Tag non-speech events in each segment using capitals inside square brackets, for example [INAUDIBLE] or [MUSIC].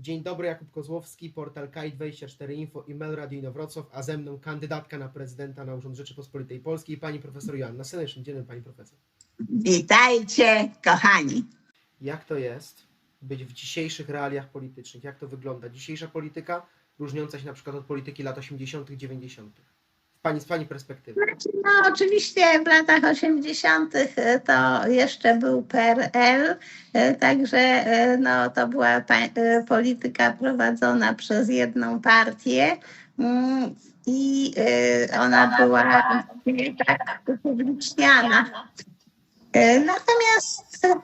Dzień dobry, Jakub Kozłowski, portal Kite24 Info i Mail Radio Inowrocław, a ze mną kandydatka na prezydenta na Urząd Rzeczypospolitej Polskiej, pani profesor Joanna Seneszyn. Dzień dobry, pani profesor. Witajcie, kochani. Jak to jest być w dzisiejszych realiach politycznych? Jak to wygląda? Dzisiejsza polityka różniąca się na przykład od polityki lat 80., 90. Pani, z pani perspektywy. Znaczy, no, oczywiście w latach 80. to jeszcze był PRL, e, także e, no, to była e, polityka prowadzona przez jedną partię mm, i e, ona była tak upubliczniana. E, Natomiast e,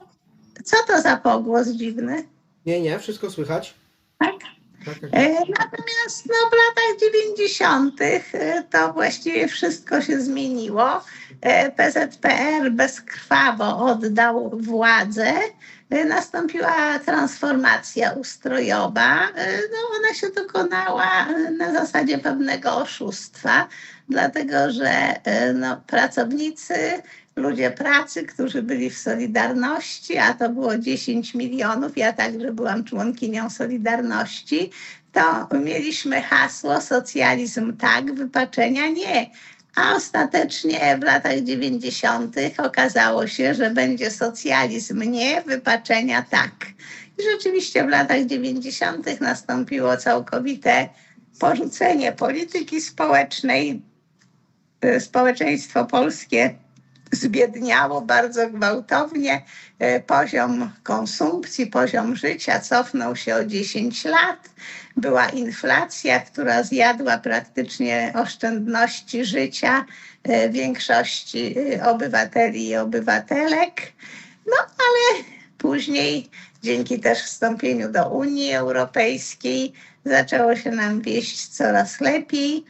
co to za pogłos dziwny? Nie, nie, wszystko słychać. Tak? Tak, tak. E, Natomiast no, w latach 90. e, to właściwie wszystko się zmieniło. E, PZPR bezkrwawo oddał władzę. Nastąpiła transformacja ustrojowa. No, ona się dokonała na zasadzie pewnego oszustwa, dlatego że no, pracownicy, ludzie pracy, którzy byli w Solidarności, a to było 10 milionów, ja także byłam członkinią Solidarności, to mieliśmy hasło socjalizm tak, wypaczenia nie. A ostatecznie w latach 90. okazało się, że będzie socjalizm nie, wypaczenia tak. I rzeczywiście w latach 90. nastąpiło całkowite porzucenie polityki społecznej. Y, Społeczeństwo polskie zbiedniało bardzo gwałtownie. E, Poziom konsumpcji, poziom życia cofnął się o 10 lat. Była inflacja, która zjadła praktycznie oszczędności życia e, większości e, obywateli i obywatelek. No ale później, dzięki też wstąpieniu do Unii Europejskiej, zaczęło się nam wieść coraz lepiej.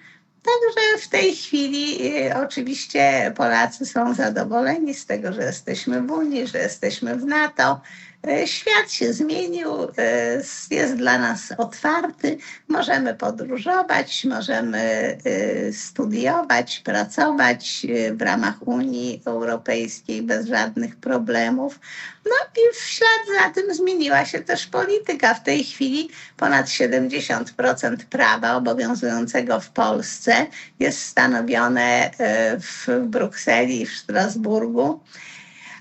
Także w tej chwili y, oczywiście Polacy są zadowoleni z tego, że jesteśmy w Unii, że jesteśmy w NATO. Y, Świat się zmienił, y, jest dla nas otwarty. Możemy podróżować, możemy y, studiować, pracować w ramach Unii Europejskiej bez żadnych problemów. No i w ślad za tym zmieniła się też polityka. W tej chwili ponad 70% prawa obowiązującego w Polsce jest stanowione e, w Brukseli i w Strasburgu,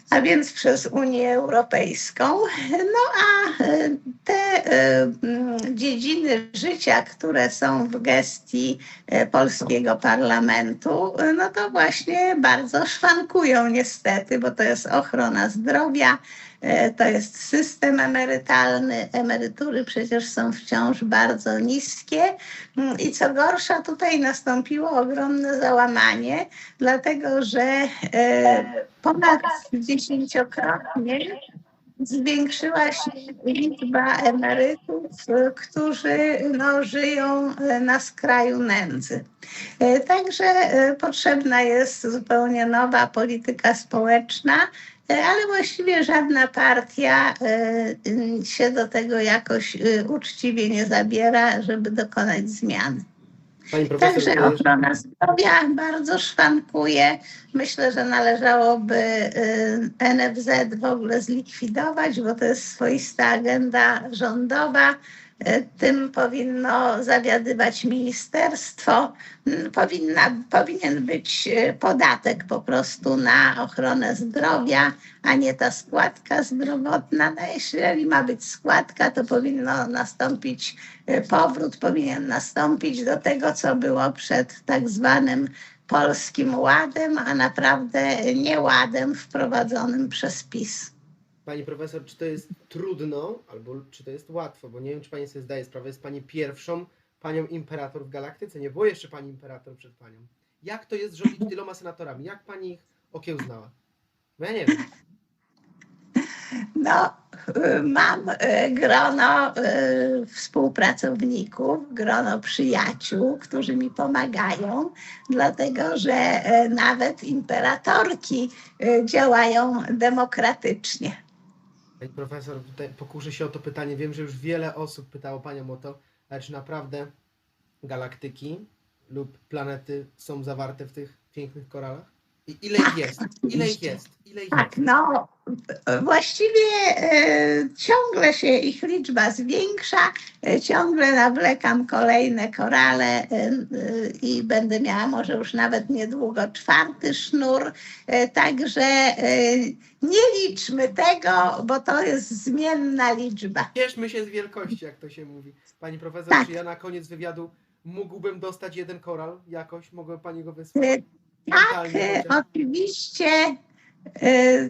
a więc przez Unię Europejską. No a e, te e, dziedziny życia, które są w gestii e, polskiego parlamentu, no to właśnie bardzo szwankują niestety, bo to jest ochrona zdrowia, to jest system emerytalny. Emerytury przecież są wciąż bardzo niskie. Mm, I co gorsza, tutaj nastąpiło ogromne załamanie, dlatego że e, ponad dziesięciokrotnie zwiększyła się liczba emerytów, e, którzy no, żyją e, na skraju nędzy. E, Także e, potrzebna jest zupełnie nowa polityka społeczna, E, ale właściwie żadna partia e, się do tego jakoś y, uczciwie nie zabiera, żeby dokonać zmiany. Także e, ochrona zdrowia bardzo szwankuje. Myślę, że należałoby NFZ w ogóle zlikwidować, bo to jest swoista agenda rządowa. Tym powinno zawiadywać ministerstwo. Mm, Powinna, powinien być e, podatek po prostu na ochronę zdrowia, a nie ta składka zdrowotna. No, jeżeli ma być składka, to powinno nastąpić e, powrót, powinien nastąpić do tego, co było przed tak zwanym Polskim Ładem, a naprawdę nieładem wprowadzonym przez PiS. Pani profesor, czy to jest trudno, albo czy to jest łatwo? Bo nie wiem, czy pani sobie zdaje sprawę, jest pani pierwszą panią imperator w galaktyce. Nie było jeszcze pani imperator przed panią. Jak to jest rządzić tyloma senatorami? Jak pani ich okiełznała? Ja nie wiem. No, mam y, grono y, współpracowników, grono przyjaciół, którzy mi pomagają, dlatego że y, nawet imperatorki działają demokratycznie. Pani profesor, tutaj pokuszę się o to pytanie. Wiem, że już wiele osób pytało panią o to, ale czy naprawdę galaktyki lub planety są zawarte w tych pięknych koralach? I ile ich jest? Ile ich jest? Ile ich Tak, jest? no właściwie e, ciągle się ich liczba zwiększa, e, ciągle nawlekam kolejne korale e, e, i będę miała może już nawet niedługo czwarty sznur, e, także e, nie liczmy tego, bo to jest zmienna liczba. Cieszmy się z wielkości, jak to się mówi. Pani profesor, Tak. czy ja na koniec wywiadu mógłbym dostać jeden koral jakoś? Mogę pani go wysłać? Tak, oczywiście. E,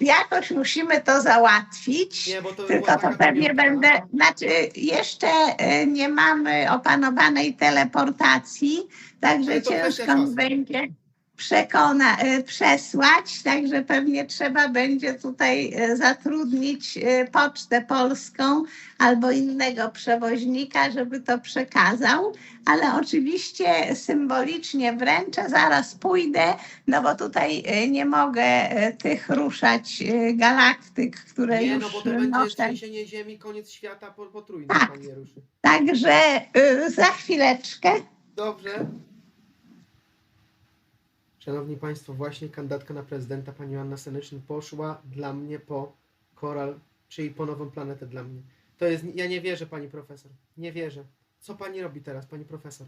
jakoś musimy to załatwić. Nie, to Tylko to pewnie będę, znaczy jeszcze e, nie mamy opanowanej teleportacji, także ciężko będzie przekona, e, przesłać, także pewnie trzeba będzie tutaj e, zatrudnić e, Pocztę Polską albo innego przewoźnika, żeby to przekazał, ale oczywiście symbolicznie wręczę, zaraz pójdę, no bo tutaj nie mogę tych ruszać galaktyk, które Nie, już no bo to będzie trzęsienie ziemi, koniec świata po- potrójny, Tak. pani nie ruszy. Także y, za chwileczkę. Dobrze. Szanowni Państwo, właśnie kandydatka na prezydenta, pani Joanna Senyczyn, poszła dla mnie po koral, czyli po nową planetę dla mnie. To jest, ja nie wierzę, pani profesor. Nie wierzę. Co pani robi teraz, pani profesor?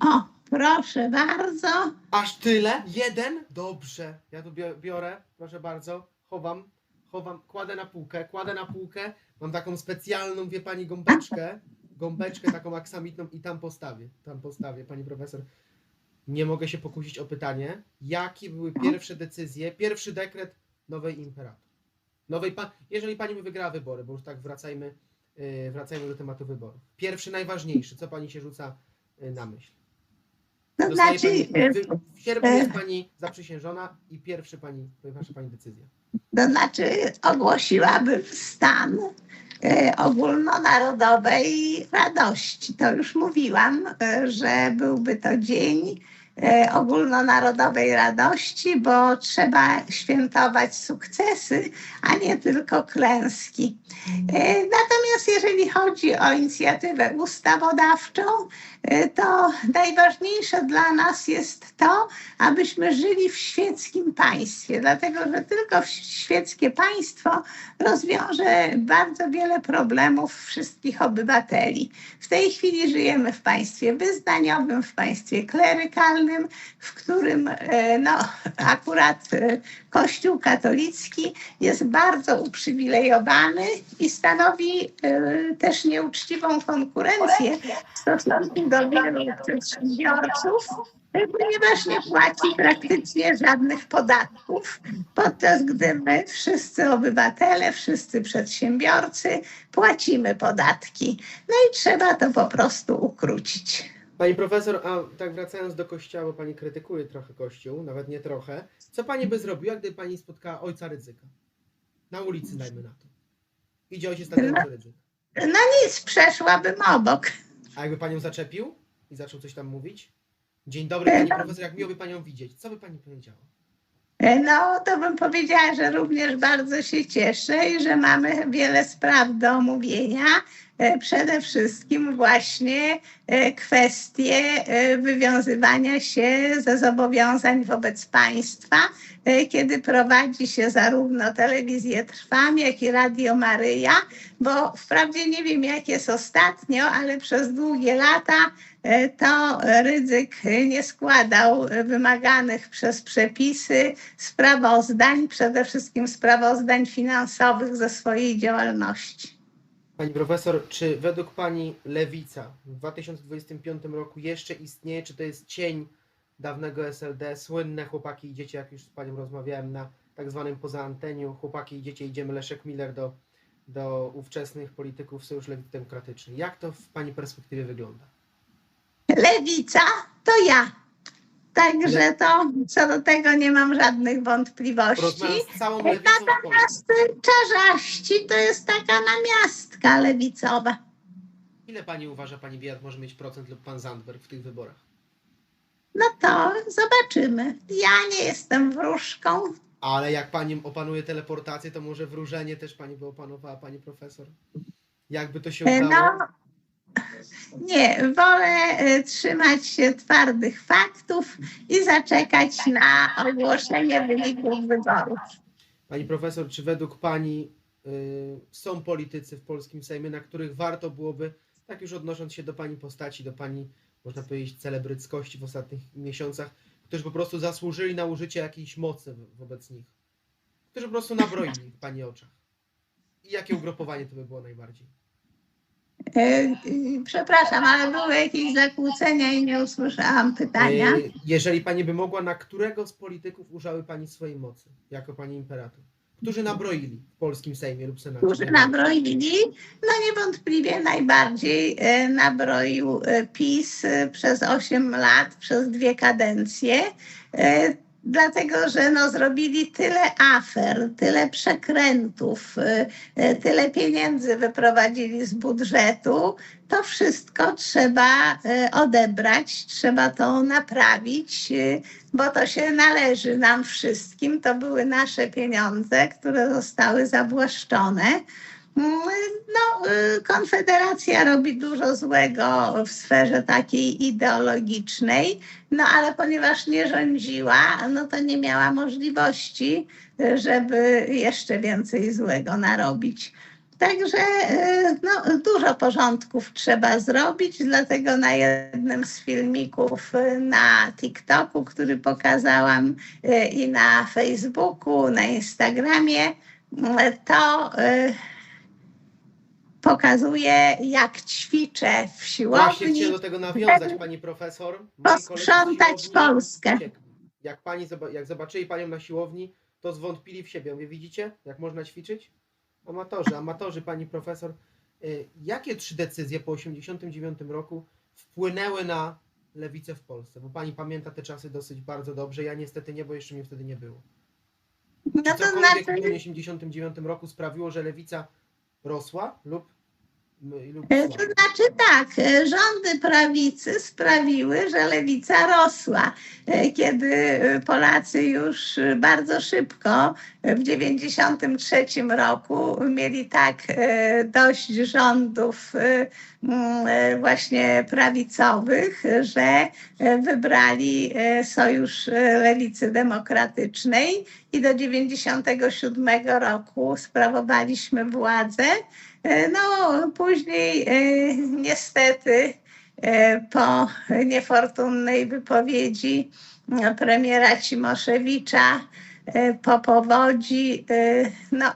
O, proszę bardzo. Aż tyle? Jeden? Dobrze. Ja tu bio- biorę, proszę bardzo, chowam, chowam, kładę na półkę, kładę na półkę. Mam taką specjalną, wie pani, gąbeczkę, gąbeczkę taką aksamitną i tam postawię, tam postawię, pani profesor. Nie mogę się pokusić o pytanie, jakie były pierwsze decyzje, pierwszy dekret nowej imperator. Nowej pa- jeżeli pani by wygrała wybory, bo już tak wracajmy, yy, wracajmy do tematu wyborów. Pierwszy, najważniejszy, co pani się rzuca yy, na myśl? To Dostaje znaczy, pani, wy, w sierpniu jest pani zaprzysiężona i pierwszy pani, pierwsza pani decyzja. to znaczy ogłosiłabym stan y, ogólnonarodowej radości. To już mówiłam, y, że byłby to dzień y, ogólnonarodowej radości, bo trzeba świętować sukcesy, a nie tylko klęski. Natomiast jeżeli chodzi o inicjatywę ustawodawczą, to najważniejsze dla nas jest to, abyśmy żyli w świeckim państwie, dlatego że tylko świeckie państwo rozwiąże bardzo wiele problemów wszystkich obywateli. W tej chwili żyjemy w państwie wyznaniowym, w państwie klerykalnym, w którym e, no, akurat e, Kościół katolicki jest bardzo uprzywilejowany i stanowi e, też nieuczciwą konkurencję w stosunku do wielu przedsiębiorców, ponieważ nie płaci praktycznie żadnych podatków, podczas gdy my, wszyscy obywatele, wszyscy przedsiębiorcy, płacimy podatki. No i trzeba to po prostu ukrócić. Pani profesor, a tak wracając do kościoła, bo pani krytykuje trochę kościół, nawet nie trochę. Co pani by zrobiła, gdyby pani spotkała ojca ryzyka? Na ulicy, dajmy na to. Idzie ojciec Tadeusz Rydzyk. No nic, przeszłabym obok. A jakby panią zaczepił i zaczął coś tam mówić? Dzień dobry, pani [CLEARS THROAT] profesor, jak miło by panią widzieć. Co by pani powiedziała? No, to bym powiedziała, że również bardzo się cieszę i że mamy wiele spraw do omówienia. E, Przede wszystkim właśnie e, kwestie e, wywiązywania się ze zobowiązań wobec państwa, kiedy prowadzi się zarówno telewizję Trwam, jak i Radio Maryja, bo wprawdzie nie wiem jak jest ostatnio, ale przez długie lata to Rydzyk nie składał wymaganych przez przepisy sprawozdań, przede wszystkim sprawozdań finansowych ze swojej działalności. Pani profesor, czy według pani lewica w 2025 roku jeszcze istnieje, czy to jest cień dawnego SLD, słynne chłopaki i dzieci, jak już z panią rozmawiałem na tak zwanym poza anteniu, chłopaki i dzieci, idziemy Leszek Miller do, do ówczesnych polityków Sojusz Lewicy Demokratycznej. Jak to w pani perspektywie wygląda? Lewica to ja. Także to co do tego nie mam żadnych wątpliwości. Natomiast czarzaści to jest taka namiastka lewicowa. Ile pani uważa, pani Wiat, może mieć procent lub pan Zandberg w tych wyborach? No to zobaczymy. Ja nie jestem wróżką. Ale jak pani opanuje teleportację, to może wróżenie też pani by opanowała, pani profesor? Jakby to się E, udało? No, Nie, wolę e, trzymać się twardych faktów i zaczekać na ogłoszenie wyników wyborów. Pani profesor, czy według Pani y, są politycy w polskim Sejmie, na których warto byłoby, tak już odnosząc się do Pani postaci, do Pani, można powiedzieć, celebryckości w ostatnich miesiącach, którzy po prostu zasłużyli na użycie jakiejś mocy wo- wobec nich? Którzy po prostu nabroili w Pani oczach? I jakie ugrupowanie to by było najbardziej? E, e, Przepraszam, ale były jakieś zakłócenia i nie usłyszałam pytania. Y, Jeżeli Pani by mogła, na którego z polityków użyły Pani swojej mocy, jako Pani imperator? Którzy nabroili w polskim Sejmie lub Senacie? którzy nabroili, no niewątpliwie najbardziej e, nabroił e, PiS e, przez 8 lat, przez dwie kadencje, e, dlatego że no, zrobili tyle afer, tyle przekrętów, e, e, tyle pieniędzy wyprowadzili z budżetu. To wszystko trzeba e, odebrać, trzeba to naprawić, bo to się należy nam wszystkim. To były nasze pieniądze, które zostały zawłaszczone. Mm, No, y, Konfederacja robi dużo złego w sferze takiej ideologicznej, no ale ponieważ nie rządziła, no to nie miała możliwości, y, żeby jeszcze więcej złego narobić. Także y, no, dużo porządków trzeba zrobić, dlatego na jednym z filmików na TikToku, który pokazałam i na Facebooku, na Instagramie, to pokazuję, jak ćwiczę w Właśnie siłowni, chciałem do tego nawiązać, pani profesor. Moi posprzątać siłowni Polskę. Jak, pani, jak zobaczyli panią na siłowni, to zwątpili w siebie. Mówię, widzicie, jak można ćwiczyć? Amatorzy, amatorzy, pani profesor. Y, Jakie trzy decyzje po 1989 roku wpłynęły na lewicę w Polsce? Bo pani pamięta te czasy dosyć bardzo dobrze. Ja niestety nie, bo jeszcze mnie wtedy nie było. No to cokolwiek w znaczy, 1989 roku sprawiło, że lewica rosła lub, E, To znaczy tak, e, rządy prawicy sprawiły, że lewica rosła. E, Kiedy Polacy już bardzo szybko w 1993 roku mieli tak dość rządów właśnie prawicowych, że wybrali Sojusz Lewicy Demokratycznej i do 1997 roku sprawowaliśmy władzę. E, No, później e, niestety e, po niefortunnej wypowiedzi premiera Cimoszewicza po powodzi, no,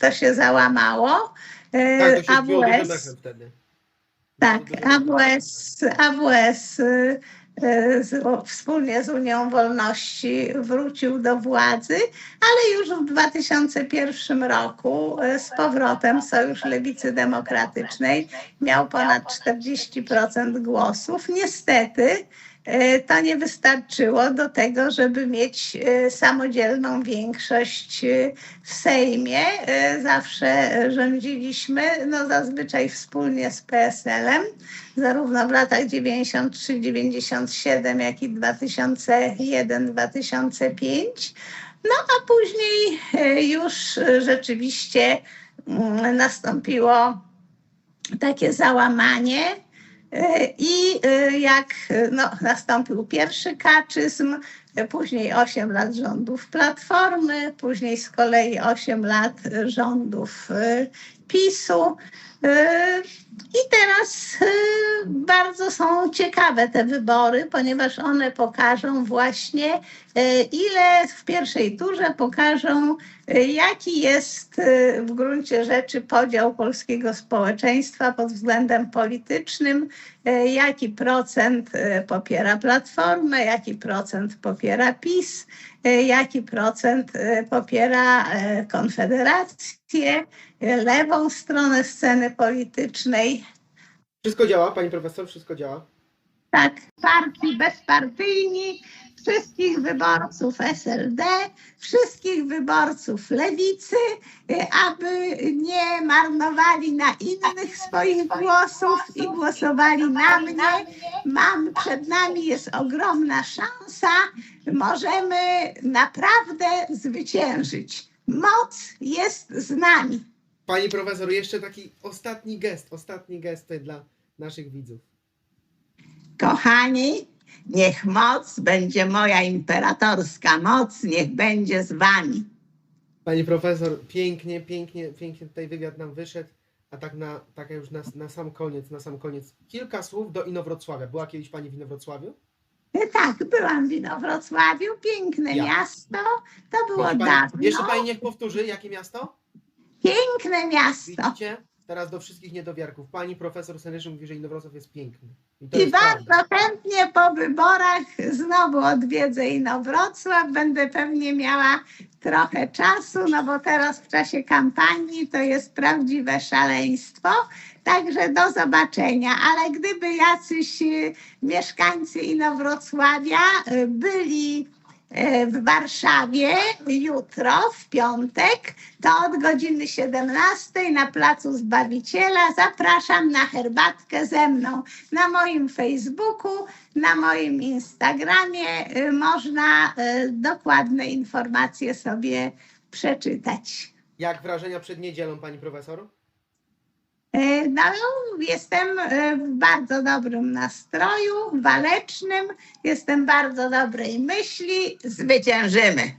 to się załamało. Tak, to się AWS wtedy. tak. AWS, AWS z, o, wspólnie z Unią Wolności wrócił do władzy, ale już w 2001 roku y, z powrotem Sojusz Lewicy Demokratycznej miał ponad 40% głosów. Niestety to nie wystarczyło do tego, żeby mieć y, samodzielną większość y, w Sejmie. Zawsze rządziliśmy, no zazwyczaj wspólnie z PSL-em, zarówno w latach 93-97, jak i 2001-2005. No a później już rzeczywiście mm, nastąpiło takie załamanie. I y, jak y, no, nastąpił pierwszy kaczyzm, później 8 lat rządów Platformy, później z kolei 8 lat rządów y, PiSu. Y, I teraz y, bardzo są ciekawe te wybory, ponieważ one pokażą właśnie, y, ile w pierwszej turze pokażą, jaki jest w gruncie rzeczy podział polskiego społeczeństwa pod względem politycznym, jaki procent popiera Platformę, jaki procent popiera PiS, jaki procent y, popiera y, Konfederację, lewą stronę sceny politycznej. Wszystko działa, pani profesor, wszystko działa. Tak, partii bezpartyjni, wszystkich wyborców SLD, wszystkich wyborców lewicy, y, aby nie marnowali na innych swoich głosów i głosowali na mnie. Mam, przed nami jest ogromna szansa. Możemy naprawdę zwyciężyć. Moc jest z nami. Pani profesor, jeszcze taki ostatni gest, ostatni gest dla naszych widzów. Kochani, niech moc będzie moja imperatorska moc, niech będzie z wami. Pani profesor, pięknie, pięknie, pięknie tutaj wywiad nam wyszedł, a tak na, tak już na, na sam koniec, na sam koniec, kilka słów do Inowrocławia. Była kiedyś Pani w Inowrocławiu? Tak, byłam w Inowrocławiu, piękne Ja. miasto, to było pani, dawno. jeszcze Pani niech powtórzy, jakie miasto? Piękne miasto. Widzicie? Teraz do wszystkich niedowiarków. Pani profesor Senyszyn mówi, że Inowrocław jest piękny. I to I jest bardzo prawda. chętnie po wyborach znowu odwiedzę Inowrocław. Będę pewnie miała trochę czasu, no bo teraz w czasie kampanii to jest prawdziwe szaleństwo. Także do zobaczenia. Ale gdyby jacyś y, mieszkańcy Inowrocławia y, byli w Warszawie jutro, w piątek, to od godziny 17 na Placu Zbawiciela zapraszam na herbatkę ze mną na moim Facebooku, na moim Instagramie y, można y, dokładne informacje sobie przeczytać. Jak wrażenia przed niedzielą, Pani profesor? Y, No, jestem y, w bardzo dobrym nastroju, walecznym, jestem bardzo dobrej myśli, zwyciężymy.